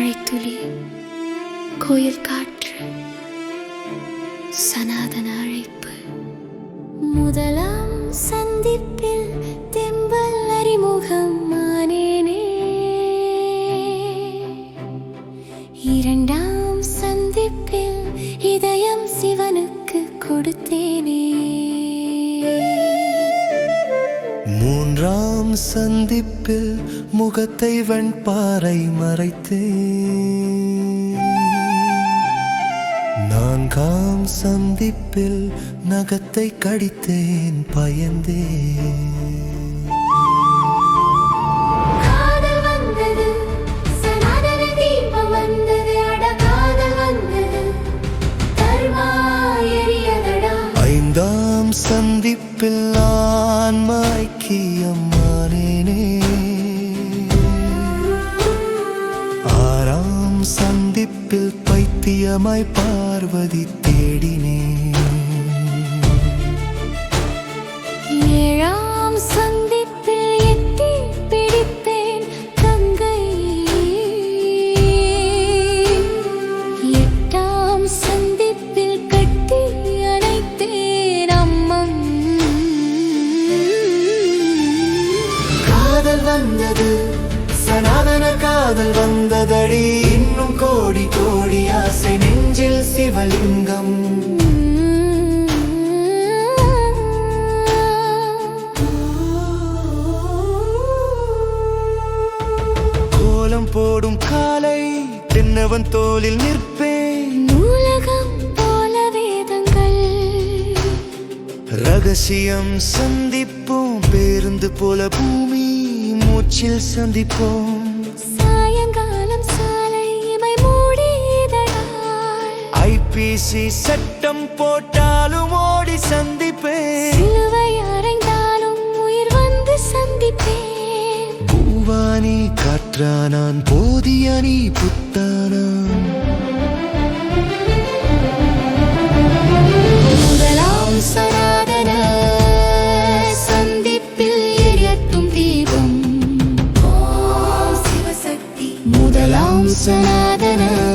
மழைத்துளி கோயில் காற்று சனாதன அழைப்பு. முதலாம் சந்திப்பில் தெம்பல் அறிமுகம். சந்திப்பில் முகத்தை வெண்பாறை மறைத்தே நான்காம் சந்திப்பில் நகத்தை கடித்தேன் பயந்தே காதல் வந்தது ஐந்தாம் சந்திப்பில் ஆன்மாய்க்கியம் மானேனே ஆறாம் சந்திப்பில் பைத்தியமாய் பார்வதி தேடினேன். வந்தது. சனாதன காதல் வந்ததடி. இன்னும் கோடி கோடி ஆசை நெஞ்சில் சிவலிங்கம். கோலம் போடும் காலை தென்னவன் தோளில் நிற்பேன். நூலகம் போல வேதங்கள். ரகசியம் சந்திப்போம் பேருந்து போல பூமி. மூச்சில் சந்திப்போம். சாயங்காலம் சாலை இமை மூடியதனால் ஐபிசி சட்டம் போட்டாலும் ஓடி சந்திப்பேன். சிலுவை அறைந்தாலும் உயிர் வந்து சந்திப்பேன். பூவானி காற்றானான் போதிய நீ புத்தானான். Dans in Avenue